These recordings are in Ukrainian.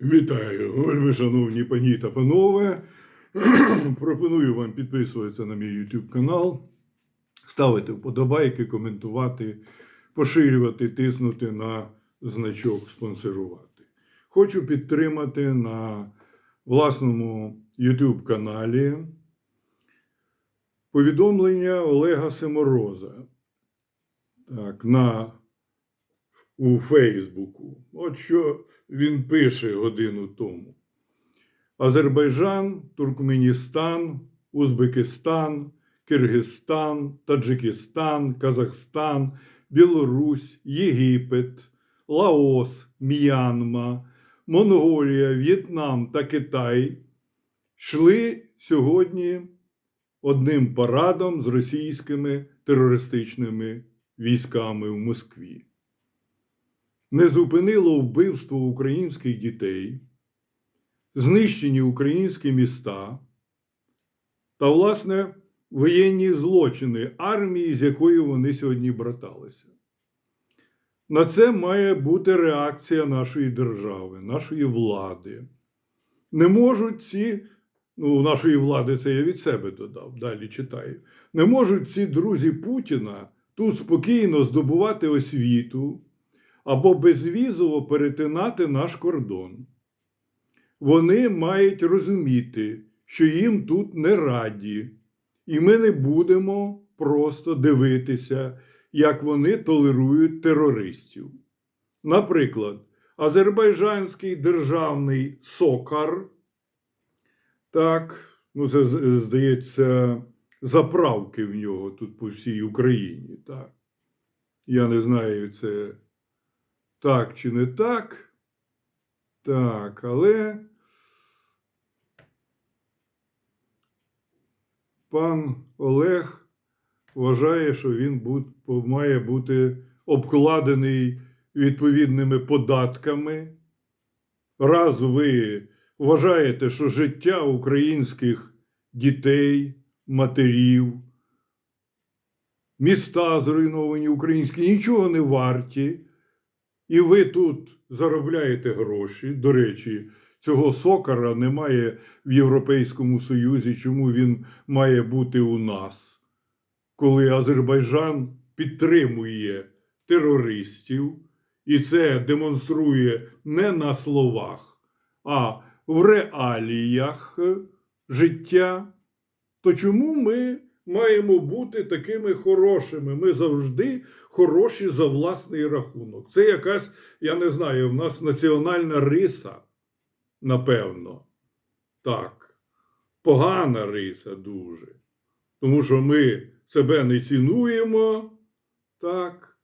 Вітаю, вельми шановні пані та панове. Пропоную вам підписуватися на мій YouTube канал, ставити вподобайки, коментувати, поширювати, тиснути на значок спонсорувати. Хочу підтримати на власному YouTube каналі повідомлення Олега Семороза так, на у Фейсбуку. От що він пише годину тому. Азербайджан, Туркменістан, Узбекистан, Киргизстан, Таджикистан, Казахстан, Білорусь, Єгипет, Лаос, М'янма, Монголія, В'єтнам та Китай йшли сьогодні одним парадом з російськими терористичними військами в Москві не зупинило вбивство українських дітей, знищені українські міста та, власне, воєнні злочини армії, з якою вони сьогодні браталися. На це має бути реакція нашої держави, нашої влади. Не можуть ці, ну, нашої влади, це я від себе додав, далі читаю. Не можуть ці друзі Путіна тут спокійно здобувати освіту або безвізово перетинати наш кордон. Вони мають розуміти, що їм тут не раді, і ми не будемо просто дивитися, як вони толерують терористів. Наприклад, азербайджанський державний сокар, так, ну, це, здається, заправки в нього тут по всій Україні. так. Я не знаю, це так чи не так. Так, але пан Олег вважає, що він має бути обкладений відповідними податками. Раз ви вважаєте, що життя українських дітей, матерів, міста зруйновані українські нічого не варті. І ви тут заробляєте гроші. До речі, цього сокара немає в Європейському Союзі. Чому він має бути у нас? Коли Азербайджан підтримує терористів, і це демонструє не на словах, а в реаліях життя, то чому ми маємо бути такими хорошими? Ми завжди хороші за власний рахунок. Це якась, я не знаю, в нас національна риса, напевно. Так, погана риса дуже. Тому що ми себе не цінуємо, так,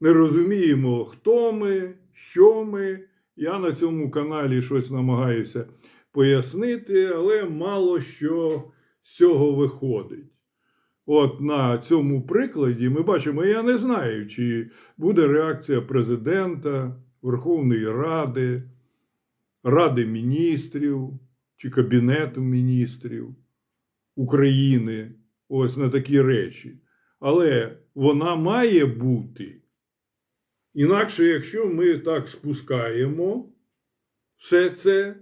не розуміємо, хто ми, що ми. Я на цьому каналі щось намагаюся пояснити, але мало що з цього виходить. От на цьому прикладі ми бачимо, я не знаю, чи буде реакція президента, Верховної Ради, Ради міністрів чи Кабінету міністрів України ось на такі речі. Але вона має бути. Інакше, якщо ми так спускаємо все це,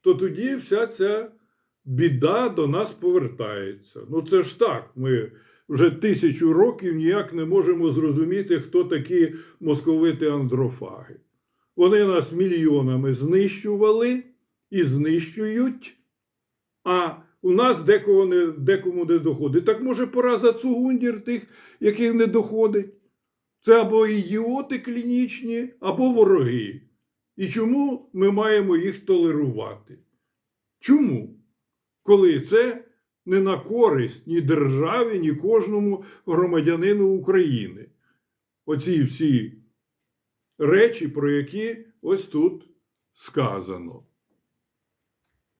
то тоді вся ця біда до нас повертається. Ну це ж так. Ми вже тисячу років ніяк не можемо зрозуміти, хто такі московити андрофаги. Вони нас мільйонами знищували і знищують, а у нас декого не, декому не доходить. Так може пора за цугундір тих, яких не доходить. Це або ідіоти клінічні, або вороги. І чому ми маємо їх толерувати? Чому? Коли це не на користь ні державі, ні кожному громадянину України. Оці всі речі, про які ось тут сказано.